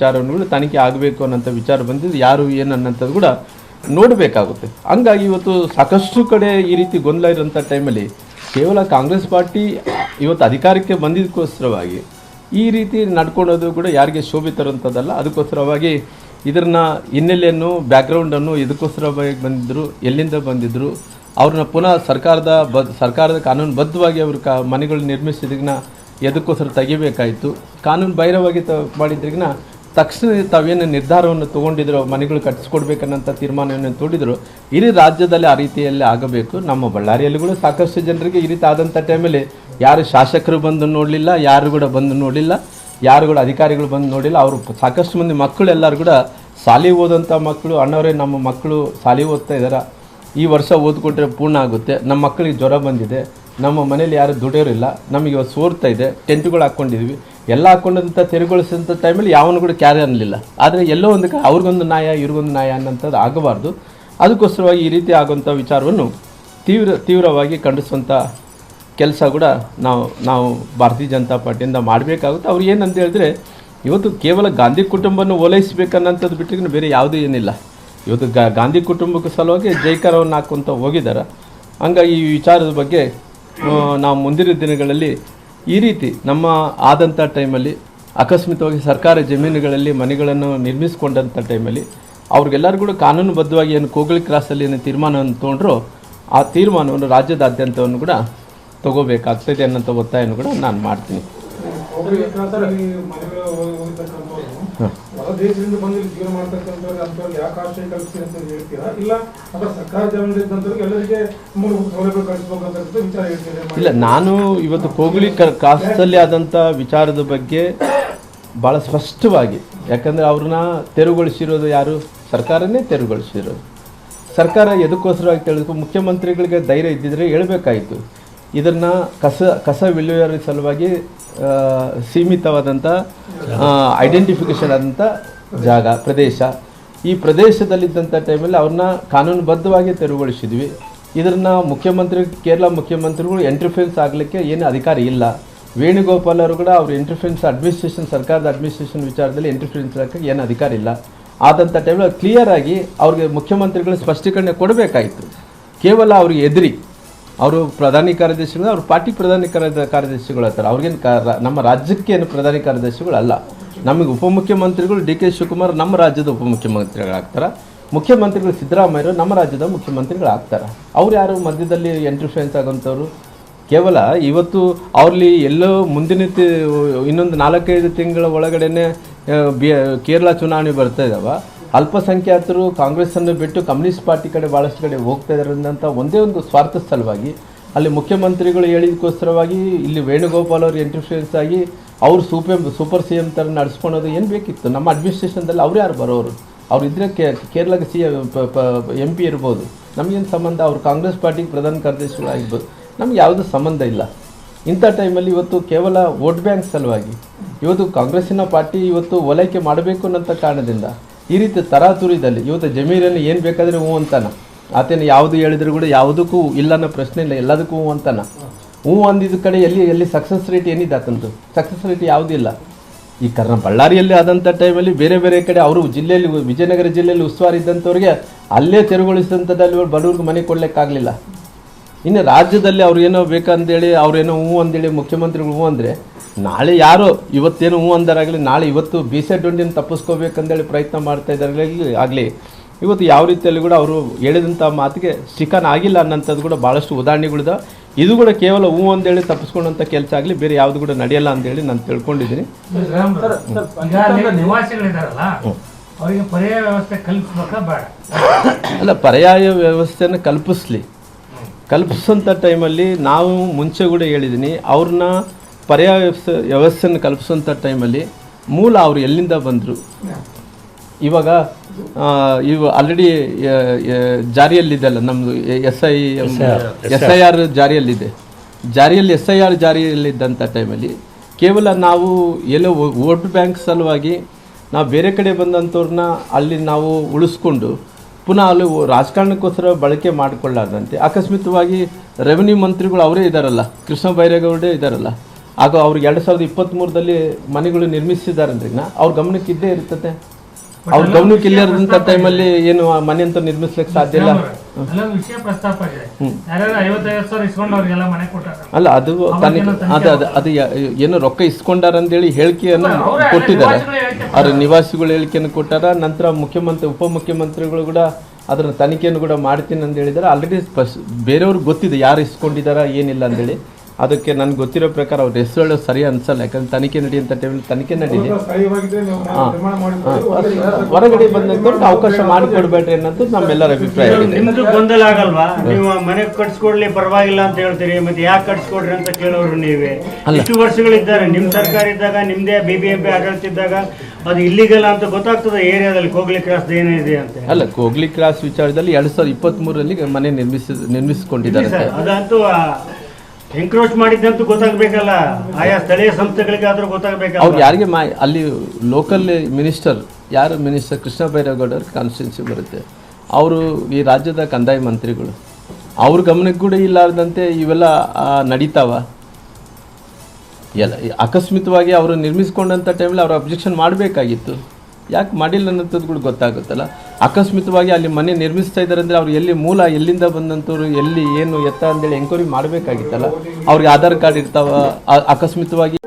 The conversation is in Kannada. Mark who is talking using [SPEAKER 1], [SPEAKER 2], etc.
[SPEAKER 1] ಕೂಡ ತನಿಖೆ ಆಗಬೇಕು ಅನ್ನೋಂಥ ವಿಚಾರ ಬಂದಿದ್ದು ಯಾರು ಏನು ಅನ್ನೋಂಥದ್ದು ಕೂಡ ನೋಡಬೇಕಾಗುತ್ತೆ. ಹಂಗಾಗಿ ಇವತ್ತು ಸಾಕಷ್ಟು ಕಡೆ ಈ ರೀತಿ ಗೊಂದಲ ಇರೋಂಥ ಟೈಮಲ್ಲಿ ಕೇವಲ ಕಾಂಗ್ರೆಸ್ ಪಾರ್ಟಿ ಇವತ್ತು ಅಧಿಕಾರಕ್ಕೆ ಬಂದಿದ್ದಕ್ಕೋಸ್ಕರವಾಗಿ ಈ ರೀತಿ ನಡ್ಕೊಳ್ಳೋದು ಕೂಡ ಯಾರಿಗೆ ಶೋಭೆ ತರುವಂಥದ್ದಲ್ಲ, ಅದಕ್ಕೋಸ್ಕರವಾಗಿ ಇದನ್ನ ಹಿನ್ನೆಲೆಯನ್ನು, ಬ್ಯಾಕ್ಗ್ರೌಂಡನ್ನು ಇದಕ್ಕೋಸ್ಕರವಾಗಿ ಬಂದಿದ್ದರು ಎಲ್ಲಿಂದ ಬಂದಿದ್ದರು ಅವ್ರನ್ನ ಪುನಃ ಸರ್ಕಾರದ ಬ, ಸರ್ಕಾರದ ಕಾನೂನುಬದ್ಧವಾಗಿ ಅವರು ಕ ಮನೆಗಳು ನಿರ್ಮಿಸಿದ್ರಿಗಿನ ಎದಕ್ಕೋಸ್ಕರ ತೆಗಿಬೇಕಾಯಿತು. ಕಾನೂನು ಬಾಹಿರವಾಗಿ ತ, ಮಾಡಿದ್ರಿಗಿನ ತಕ್ಷಣ ತಾವೇನು ನಿರ್ಧಾರವನ್ನು ತೊಗೊಂಡಿದ್ರು, ಮನೆಗಳು ಕಟ್ಟಿಸ್ಕೊಡ್ಬೇಕನ್ನಂಥ ತೀರ್ಮಾನವನ್ನು ತೋಡಿದ್ರು ಇಡೀ ರಾಜ್ಯದಲ್ಲಿ ಆ ರೀತಿಯಲ್ಲಿ ಆಗಬೇಕು. ನಮ್ಮ ಬಳ್ಳಾರಿಯಲ್ಲಿ ಕೂಡ ಸಾಕಷ್ಟು ಜನರಿಗೆ ಈ ರೀತಿ ಆದಂಥ ಟೈಮಲ್ಲಿ ಯಾರು ಶಾಸಕರು ಬಂದು ನೋಡಲಿಲ್ಲ, ಯಾರು ಕೂಡ ಬಂದು ನೋಡಲಿಲ್ಲ, ಯಾರು ಕೂಡ ಅಧಿಕಾರಿಗಳು ಬಂದು ನೋಡಿಲ್ಲ ಅವರು ಸಾಕಷ್ಟು ಮಂದಿ ಮಕ್ಕಳು, ಎಲ್ಲರೂ ಕೂಡ ಶಾಲೆ ಓದೋಂಥ ಮಕ್ಕಳು, ಅಣ್ಣವರೇ, ನಮ್ಮ ಮಕ್ಕಳು ಶಾಲೆ ಓದ್ತಾ ಇದ್ದಾರೆ? ಈ ವರ್ಷ ಓದ್ಕೊಟ್ರೆ ಪೂರ್ಣ ಆಗುತ್ತೆ. ನಮ್ಮ ಮಕ್ಕಳಿಗೆ ಜ್ವರ ಬಂದಿದೆ. ನಮ್ಮ ಮನೇಲಿ ಯಾರು ದುಡಿಯೋರಿಲ್ಲ. ನಮಗೆ ಸೋರ್ತಾ ಇದೆ. ಟೆಂಟ್ಗಳು ಹಾಕ್ಕೊಂಡಿದ್ವಿ. ಎಲ್ಲ ಹಾಕೊಂಡಂಥ ತೆರವುಗೊಳಿಸಿದಂಥ ಟೈಮಲ್ಲಿ ಯಾವನು ಕೂಡ ಕ್ಯಾರಿ ಅನ್ನಲಿಲ್ಲ ಆದರೆ ಎಲ್ಲೋ ಒಂದು ಅವ್ರಿಗೊಂದು ನ್ಯಾಯ, ಇವ್ರಿಗೊಂದು ನ್ಯಾಯ ಅನ್ನೋಂಥದ್ದು ಆಗಬಾರ್ದು. ಅದಕ್ಕೋಸ್ಕರವಾಗಿ ಈ ರೀತಿ ಆಗುವಂಥ ವಿಚಾರವನ್ನು ತೀವ್ರ, ತೀವ್ರವಾಗಿ ಖಂಡಿಸುವಂಥ ಕೆಲಸ ಕೂಡ ನಾವು ನಾವು ಭಾರತೀಯ ಜನತಾ ಪಾರ್ಟಿಯಿಂದ ಮಾಡಬೇಕಾಗುತ್ತೆ. ಅವ್ರು ಏನಂತ ಹೇಳಿದ್ರೆ, ಇವತ್ತು ಕೇವಲ ಗಾಂಧಿ ಕುಟುಂಬವನ್ನು ಓಲೈಸಬೇಕನ್ನೋಂಥದ್ದು ಬಿಟ್ಟರೆ ಬೇರೆ ಯಾವುದೂ ಏನಿಲ್ಲ. ಇವತ್ತು ಗಾ, ಗಾಂಧಿ ಕುಟುಂಬಕ್ಕೆ ಸಲುವಾಗಿ ಜೈಕಾರವನ್ನು ಹಾಕೊತ ಹೋಗಿದ್ದಾರೆ. ಹಂಗಾಗಿ ಈ ವಿಚಾರದ ಬಗ್ಗೆ ನಾವು ಮುಂದಿನ ದಿನಗಳಲ್ಲಿ ಈ ರೀತಿ ನಮ್ಮ ಆದಂಥ ಟೈಮಲ್ಲಿ ಅಕಸ್ಮಿತವಾಗಿ ಸರ್ಕಾರ ಜಮೀನುಗಳಲ್ಲಿ ಮನೆಗಳನ್ನು ನಿರ್ಮಿಸಿಕೊಂಡಂಥ ಟೈಮಲ್ಲಿ ಅವ್ರಿಗೆಲ್ಲರಿಗೂ ಕೂಡ ಕಾನೂನುಬದ್ಧವಾಗಿ ಏನು ಕೋಗಳಿ ಕ್ರಾಸಲ್ಲಿ ಏನು ತೀರ್ಮಾನವನ್ನು ತೊಗೊಂಡ್ರು, ಆ ತೀರ್ಮಾನವನ್ನು ರಾಜ್ಯದಾದ್ಯಂತವನ್ನು ಕೂಡ ತಗೋಬೇಕಾಗ್ತದೆ ಅನ್ನೋಂಥ ಒತ್ತಾಯವನ್ನು ಕೂಡ ನಾನು ಮಾಡ್ತೀನಿ.
[SPEAKER 2] ಒಬ್ಬರಿಗೆ ದೇಶದಿಂದ ಬಂದು ಇಲ್ಲಿ ಜೀವನ ಮಾಡ್ತಕ್ಕಂಥವ್ರಿಗೆ ಅಂಥವ್ರಿಗೆ ಯಾಕೆ ಆಶ್ರಯ ಕಲ್ಪಿಸಿ ಅಂತ ಹೇಳ್ತೀರಾ? ಇಲ್ಲ ಅಥವಾ ಸರ್ಕಾರ ಜಮೀನಿದ್ದಂಥವ್ರಿಗೆ ಎಲ್ಲರಿಗೆ ಮೂಲಭೂತ ಸೌಲಭ್ಯ ಕಳಿಸ್ಬೇಕಂತ ವಿಚಾರ ಹೇಳ್ತೀರಾ
[SPEAKER 1] ಇಲ್ಲ ನಾನು ಇವತ್ತು ಕೋಗ್ಲಿ ಕಾಸ್ತಲ್ಲಿ ಆದಂಥ ವಿಚಾರದ ಬಗ್ಗೆ ಭಾಳ ಸ್ಪಷ್ಟವಾಗಿ ಯಾಕಂದರೆ ಅವ್ರನ್ನ ತೆರವುಗೊಳಿಸಿರೋದು ಯಾರು? ಸರ್ಕಾರನೇ ತೆರವುಗೊಳಿಸಿರೋದು. ಸರ್ಕಾರ ಎದಕ್ಕೋಸ್ಕರವಾಗಿ ತಿಳಿದು ಮುಖ್ಯಮಂತ್ರಿಗಳಿಗೆ ಧೈರ್ಯ ಇದ್ದಿದ್ರೆ ಹೇಳ್ಬೇಕಾಯಿತು. ಇದನ್ನು ಕಸ ಕಸ ವಿಲೇವಾರಿ ಸಲುವಾಗಿ ಸೀಮಿತವಾದಂಥ ಐಡೆಂಟಿಫಿಕೇಷನ್ ಆದಂಥ ಜಾಗ, ಪ್ರದೇಶ. ಈ ಪ್ರದೇಶದಲ್ಲಿದ್ದಂಥ ಟೈಮಲ್ಲಿ ಅವ್ರನ್ನ ಕಾನೂನುಬದ್ಧವಾಗಿ ತೆರವುಗೊಳಿಸಿದ್ವಿ. ಇದನ್ನು ಮುಖ್ಯಮಂತ್ರಿ, ಕೇರಳ ಮುಖ್ಯಮಂತ್ರಿಗಳು ಎಂಟ್ರಿಫೆನ್ಸ್ ಆಗಲಿಕ್ಕೆ ಏನು ಅಧಿಕಾರ ಇಲ್ಲ. ವೇಣುಗೋಪಾಲ್ ಅವರು ಕೂಡ ಅವ್ರ ಎಂಟ್ರಿಫೆನ್ಸ್ ಅಡ್ಮಿನಿಸ್ಟ್ರೇಷನ್ ಸರ್ಕಾರದ ಅಡ್ಮಿನಿಸ್ಟ್ರೇಷನ್ ವಿಚಾರದಲ್ಲಿ ಎಂಟ್ರಿಫೆನ್ಸ್ ಹಾಕಕ್ಕೆ ಏನು ಅಧಿಕಾರ ಇಲ್ಲ. ಆದಂಥ ಟೈಮಲ್ಲಿ ಕ್ಲಿಯರ್ ಆಗಿ ಅವ್ರಿಗೆ ಮುಖ್ಯಮಂತ್ರಿಗಳು ಸ್ಪಷ್ಟೀಕರಣ ಕೊಡಬೇಕಾಯಿತು. ಕೇವಲ ಅವ್ರಿಗೆ ಎದುರಿ ಅವರು ಪ್ರಧಾನಿ ಕಾರ್ಯದರ್ಶಿಗಳು, ಅವ್ರ ಪಾರ್ಟಿ ಪ್ರಧಾನಿ ಕಾರ್ಯದ ಕಾರ್ಯದರ್ಶಿಗಳು ಹತ್ತಾರೆ ಅವ್ರಿಗೇನು ನಮ್ಮ ರಾಜ್ಯಕ್ಕೆ ಏನು ಪ್ರಧಾನಿ ಕಾರ್ಯದರ್ಶಿಗಳು ಅಲ್ಲ. ನಮಗೆ ಉಪಮುಖ್ಯಮಂತ್ರಿಗಳು ಡಿ ಕೆ ಶಿವಕುಮಾರ್ ನಮ್ಮ ರಾಜ್ಯದ ಉಪಮುಖ್ಯಮಂತ್ರಿಗಳಾಗ್ತಾರೆ. ಮುಖ್ಯಮಂತ್ರಿಗಳು ಸಿದ್ದರಾಮಯ್ಯರು ನಮ್ಮ ರಾಜ್ಯದ ಮುಖ್ಯಮಂತ್ರಿಗಳಾಗ್ತಾರೆ. ಅವ್ರು ಯಾರು ಮಧ್ಯದಲ್ಲಿ ಎಂಟ್ರಿಫ್ರೆನ್ಸ್ ಆಗೋಂಥವ್ರು? ಕೇವಲ ಇವತ್ತು ಅವ್ರಲ್ಲಿ ಎಲ್ಲೋ ಮುಂದಿನ ಇನ್ನೊಂದು ನಾಲ್ಕೈದು ತಿಂಗಳ ಒಳಗಡೆನೆ ಕೇರಳ ಚುನಾವಣೆ ಬರ್ತಾ ಇದ್ದಾವ ಅಲ್ಪಸಂಖ್ಯಾತರು ಕಾಂಗ್ರೆಸ್ಸನ್ನು ಬಿಟ್ಟು ಕಮ್ಯುನಿಸ್ಟ್ ಪಾರ್ಟಿ ಕಡೆ ಭಾಳಷ್ಟು ಕಡೆ ಹೋಗ್ತಾ ಇರೋದಂಥ ಒಂದೇ ಒಂದು ಸ್ವಾರ್ಥ ಸಲುವಾಗಿ ಅಲ್ಲಿ ಮುಖ್ಯಮಂತ್ರಿಗಳು ಹೇಳಿದಕ್ಕೋಸ್ಕರವಾಗಿ ಇಲ್ಲಿ ವೇಣುಗೋಪಾಲ್ ಅವರು ಇಂಟರ್ಫಿಯನ್ಸ್ ಆಗಿ ಅವರು ಸೂಪರ್ ಸೂಪರ್ ಸಿ ಎಂ ಥರ ನಡೆಸ್ಕೊಳೋದು ಏನು ಬೇಕಿತ್ತು? ನಮ್ಮ ಅಡ್ಮಿನಿಸ್ಟ್ರೇಷನ್ದಲ್ಲಿ ಅವ್ರು ಯಾರು ಬರೋರು? ಅವ್ರು ಇದ್ರೆ ಕೇ ಕೇರಳಕ್ಕೆ ಸಿ ಎಂ ಪಿ ಇರ್ಬೋದು. ನಮಗೇನು ಸಂಬಂಧ? ಅವ್ರು ಕಾಂಗ್ರೆಸ್ ಪಾರ್ಟಿಗೆ ಪ್ರಧಾನ ಕಾರ್ಯದರ್ಶಿಗಳು ಆಗಿರ್ಬೋದು. ನಮ್ಗೆ ಯಾವುದೂ ಸಂಬಂಧ ಇಲ್ಲ. ಇಂಥ ಟೈಮಲ್ಲಿ ಇವತ್ತು ಕೇವಲ ವೋಟ್ ಬ್ಯಾಂಕ್ ಸಲುವಾಗಿ. ಇವತ್ತು ಕಾಂಗ್ರೆಸ್ಸಿನ ಪಾರ್ಟಿ ಇವತ್ತು ಓಲೈಕೆ ಮಾಡಬೇಕು ಅನ್ನೋಂಥ ಕಾರಣದಿಂದ ಈ ರೀತಿ ತರಾತುರಿದಲ್ಲಿ ಇವತ್ತು ಜಮೀರನ್ನು ಏನು ಬೇಕಾದರೆ ಹ್ಞೂ ಅಂತಾನ. ಆತನ ಯಾವುದು ಹೇಳಿದ್ರು ಕೂಡ ಯಾವುದಕ್ಕೂ ಇಲ್ಲ ಅನ್ನೋ ಪ್ರಶ್ನೆ ಇಲ್ಲ, ಎಲ್ಲದಕ್ಕೂ ಹ್ಞೂ ಅಂತಾನ. ಹ್ಞೂ ಅಂದಿದ್ದ ಕಡೆ ಎಲ್ಲಿ ಎಲ್ಲಿ ಸಕ್ಸಸ್ ರೇಟ್ ಏನಿದೆ ಆತಂದು? ಸಕ್ಸಸ್ ರೇಟ್ ಯಾವುದಿಲ್ಲ ಈ ಕರ್ನ ಬಳ್ಳಾರಿಯಲ್ಲಿ ಆದಂಥ ಟೈಮಲ್ಲಿ ಬೇರೆ ಬೇರೆ ಕಡೆ ಅವರು ಜಿಲ್ಲೆಯಲ್ಲಿ, ವಿಜಯನಗರ ಜಿಲ್ಲೆಯಲ್ಲಿ ಉಸ್ತುವಾರಿ ಇದ್ದಂಥವ್ರಿಗೆ ಅಲ್ಲೇ ತೆರವುಗೊಳಿಸಿದಂಥದ್ದಲ್ಲಿ ಬಡವ್ರಿಗೆ ಮನೆ ಕೊಡ್ಲಿಕ್ಕಾಗಲಿಲ್ಲ. ಇನ್ನು ರಾಜ್ಯದಲ್ಲಿ ಅವ್ರಿಗೇನೋ ಏನೋ ಬೇಕಂತೇಳಿ ಅವ್ರೇನೋ ಹ್ಞೂ ಅಂದೇಳಿ ಮುಖ್ಯಮಂತ್ರಿಗಳು ಹ್ಞೂ ಅಂದರೆ ನಾಳೆ ಯಾರೋ ಇವತ್ತೇನೋ ಹ್ಞೂ ಅಂದಾರಾಗಲಿ ನಾಳೆ ಇವತ್ತು ಬೀಸೆ ಡೊಂಡಿನ ತಪ್ಪಿಸ್ಕೋಬೇಕಂದೇಳಿ ಪ್ರಯತ್ನ ಮಾಡ್ತಾ ಇದ್ದಾರೆ. ಆಗಲಿ ಇವತ್ತು ಯಾವ ರೀತಿಯಲ್ಲಿ ಕೂಡ ಅವರು ಹೇಳಿದಂಥ ಮಾತಿಗೆ ಸ್ಟಿಕನ್ ಆಗಿಲ್ಲ ಅನ್ನೋಂಥದ್ದು ಕೂಡ ಭಾಳಷ್ಟು ಉದಾಹರಣೆಗಳಿದೆ ಇದು ಕೂಡ ಕೇವಲ ಹ್ಞೂ ಅಂತೇಳಿ ತಪ್ಪಿಸ್ಕೊಂಡಂಥ ಕೆಲಸ ಆಗಲಿ ಬೇರೆ ಯಾವುದು ಕೂಡ ನಡೆಯಲ್ಲ ಅಂತೇಳಿ ನಾನು ತಿಳ್ಕೊಂಡಿದ್ದೀನಿ.
[SPEAKER 3] ಈಗ ಅಲ್ಲಿ ನಿವಾಸಿಗಳಿದಾರಲ್ಲ ಅವರಿಗೆ ಪರ್ಯಾಯ ವ್ಯವಸ್ಥೆ ಕಲ್ಪಿಸ್ಬೇಕಾ ಬೇಡ?
[SPEAKER 1] ಅಲ್ಲ ಪರ್ಯಾಯ ವ್ಯವಸ್ಥೆಯನ್ನು ಕಲ್ಪಿಸ್ಲಿ. ಕಲ್ಪಿಸೋಂಥ ಟೈಮಲ್ಲಿ ನಾವು ಮುಂಚೆ ಕೂಡ ಹೇಳಿದ್ದೀನಿ ಅವ್ರನ್ನ ಪರ್ಯಾಯ ವ್ಯವಸ್ಥೆ ವ್ಯವಸ್ಥೆಯನ್ನು ಕಲ್ಪಿಸೋಂಥ ಟೈಮಲ್ಲಿ ಮೂಲ ಅವರು ಎಲ್ಲಿಂದ ಬಂದರು? ಇವಾಗ ಇವು ಆಲ್ರೆಡಿ ಜಾರಿಯಲ್ಲಿದೆಲ್ಲ ನಮ್ಮದು S I S I R. ಜಾರಿಯಲ್ಲಿದೆ. ಜಾರಿಯಲ್ಲಿ ಎಸ್ ಐ ಆರ್ ಜಾರಿಯಲ್ಲಿದ್ದಂಥ ಟೈಮಲ್ಲಿ ಕೇವಲ ನಾವು ಎಲ್ಲೋ ವೋಟ್ ಬ್ಯಾಂಕ್ ಸಲುವಾಗಿ ನಾವು ಬೇರೆ ಕಡೆ ಬಂದಂಥವ್ರನ್ನ ಅಲ್ಲಿ ನಾವು ಉಳಿಸ್ಕೊಂಡು ಪುನಃ ಅಲ್ಲಿ ರಾಜಕಾರಣಕ್ಕೋಸ್ಕರ ಬಳಕೆ ಮಾಡಿಕೊಳ್ಳಾರ್ದಂತೆ ಅಕಸ್ಮಿತವಾಗಿ ರೆವೆನ್ಯೂ ಮಂತ್ರಿಗಳು ಅವರೇ ಇದ್ದಾರಲ್ಲ ಕೃಷ್ಣ ಬೈರೇಗೌಡರೇ ಇದ್ದಾರಲ್ಲ ಹಾಗೂ ಅವ್ರಿಗೆ ಎರಡು ಸಾವಿರದ ಇಪ್ಪತ್ತ್ಮೂರರಲ್ಲಿ ಮನೆಗಳು ನಿರ್ಮಿಸಿದ್ದಾರೆ ಅವ್ರ ಗಮನಕ್ಕಿದ್ದೇ ಇರ್ತದೆ ಅವ್ರ ಗಮನಕ್ಕೆ ಇಲ್ಲೇ ಇರೋದಂಥ ಟೈಮಲ್ಲಿ ಏನು ಆ ಮನೆ ಅಂತ ನಿರ್ಮಿಸ್ಲಿಕ್ಕೆ ಸಾಧ್ಯ ಇಲ್ಲ.
[SPEAKER 3] ಅಲ್ಲೊಂದು ವಿಷಯ ಪ್ರಸ್ತಾಪ ಆಗಿದೆ ಯಾರ್ಯಾರು ಐವತ್ತೈವತ್ತು ಸಾವಿರ ಇಸ್ಕೊಂಡು ಮನೆ ಕೊಟ್ಟಾರ.
[SPEAKER 1] ಅಲ್ಲ ಅದು ತನಿಖೆ ಅದು ಅದು ಅದು ಏನೋ ರೊಕ್ಕ ಇಸ್ಕೊಂಡಾರ ಅಂತೇಳಿ ಹೇಳಿಕೆಯನ್ನು ಕೊಟ್ಟಿದ್ದಾರೆ. ಅವ್ರ ನಿವಾಸಿಗಳು ಹೇಳಿಕೆಯನ್ನು ಕೊಟ್ಟಾರ ನಂತರ ಮುಖ್ಯಮಂತ್ರಿ ಉಪಮುಖ್ಯಮಂತ್ರಿಗಳು ಕೂಡ ಅದರ ತನಿಖೆಯನ್ನು ಕೂಡ ಮಾಡ್ತೀನಿ ಅಂತ ಹೇಳಿದ್ದಾರೆ. ಆಲ್ರೆಡಿ ಬೇರೆಯವ್ರಿಗೆ ಗೊತ್ತಿದೆ ಯಾರು ಇಸ್ಕೊಂಡಿದಾರ ಏನಿಲ್ಲ ಅಂತೇಳಿ. ಅದಕ್ಕೆ ನನ್ಗೆ ಗೊತ್ತಿರೋ ಪ್ರಕಾರ ಅವ್ರ ಹೆಸರು ಸರಿ ಅನ್ಸಲ್ಲ ಯಾಕಂದ್ರೆ ತನಿಖೆ ನಡೆಯುವಂಥ ಟೈಮಲ್ಲಿ ತನಿಖೆ ನಡೀಲಿ. ಹೊರಗಡೆ ಬಂದ ಅವಕಾಶ ಮಾಡಿಕೊಡ್ಬೇಡ್ರಿ ಅನ್ನೋದು ನಮ್ಮೆಲ್ಲರ ಅಭಿಪ್ರಾಯ
[SPEAKER 4] ನಿಮ್ಮದು ಗೊಂದಲ ಆಗಲ್ವಾ? ನೀವು ಮನೆ ಕಟ್ಸ್ಕೊಡ್ಲಿ ಪರವಾಗಿಲ್ಲ ಅಂತ ಹೇಳ್ತೀರಿ ಮತ್ತೆ ಯಾಕೆ ಕಟ್ಸ್ಕೊಡ್ರಿ ಅಂತ ಕೇಳೋರು ನೀವೇ? ಇಷ್ಟು ವರ್ಷಗಳಿದ್ದಾರೆ ನಿಮ್ ಸರ್ಕಾರ ಇದ್ದಾಗ ನಿಮ್ದೇ ಬಿ ಬಿ ಎಂ ಪಿ ಆಡಳಿತ ಇದ್ದಾಗ ಅದು ಇಲ್ಲಿಗಲ್ಲ ಅಂತ ಗೊತ್ತಾಗ್ತದೆ ಏರಿಯಾದಲ್ಲಿ ಕೋಗ್ಲಿ ಕ್ರಾಸ್ ಏನಿದೆ ಅಂತ.
[SPEAKER 1] ಅಲ್ಲ ಕೋಗ್ಲಿ ಕ್ರಾಸ್ ವಿಚಾರದಲ್ಲಿ ಎರಡ್ ಸಾವಿರದ ಇಪ್ಪತ್ತ್ ಮೂರರಲ್ಲಿ ಮನೆ ನಿರ್ಮಿಸಿ ನಿರ್ಮಿಸಿಕೊಂಡಿದ್ದಾರೆ.
[SPEAKER 4] ಅದಂತೂ ಎನ್ಕ್ರೋಚ್ ಮಾಡಿದ್ದಂತೂ ಗೊತ್ತಾಗಬೇಕಲ್ಲ? ಆಯಾ ಸ್ಥಳೀಯ ಸಂಸ್ಥೆಗಳಿಗಾದ್ರೂ ಗೊತ್ತಾಗಬೇಕಲ್ಲ
[SPEAKER 1] ಅವ್ರು ಯಾರಿಗೆ ಮಾ ಅಲ್ಲಿ ಲೋಕಲ್ ಮಿನಿಸ್ಟರ್ ಯಾರು ಮಿನಿಸ್ಟರ್ ಕೃಷ್ಣ ಬೈರೇಗೌಡರ ಕಾನ್ಸ್ಟಿಟ್ಯೂನ್ಸಿ ಬರುತ್ತೆ. ಅವರು ಈ ರಾಜ್ಯದ ಕಂದಾಯ ಮಂತ್ರಿಗಳು. ಅವ್ರ ಗಮನಕ್ಕೆ ಕೂಡ ಇಲ್ಲಾರ್ದಂತೆ ಇವೆಲ್ಲ ನಡೀತಾವ. ಎಲ್ಲ, ಅಕಸ್ಮಿತವಾಗಿ ಅವರು ನಿರ್ಮಿಸ್ಕೊಂಡಂಥ ಟೈಮಲ್ಲಿ ಅವ್ರ ಅಬ್ಜೆಕ್ಷನ್ ಮಾಡಬೇಕಾಗಿತ್ತು. ಯಾಕೆ ಮಾಡಿಲ್ಲ ಅನ್ನೋಂಥದ್ದು ಕೂಡ ಗೊತ್ತಾಗುತ್ತಲ್ಲ. ಅಕಸ್ಮಿತವಾಗಿ ಅಲ್ಲಿ ಮನೆ ನಿರ್ಮಿಸ್ತಾ ಇದ್ದಾರೆ ಅಂದರೆ ಅವ್ರು ಎಲ್ಲಿ ಮೂಲ, ಎಲ್ಲಿಂದ ಬಂದಂಥವ್ರು ಎಲ್ಲಿ ಏನು, ಎತ್ತ ಅಂತೇಳಿ ಎಂಕ್ವೈರಿ ಮಾಡಬೇಕಾಗಿತ್ತಲ್ಲ, ಅವ್ರಿಗೆ ಆಧಾರ್ ಕಾರ್ಡ್ ಇರ್ತಾವ ಅಕಸ್ಮಿತವಾಗಿ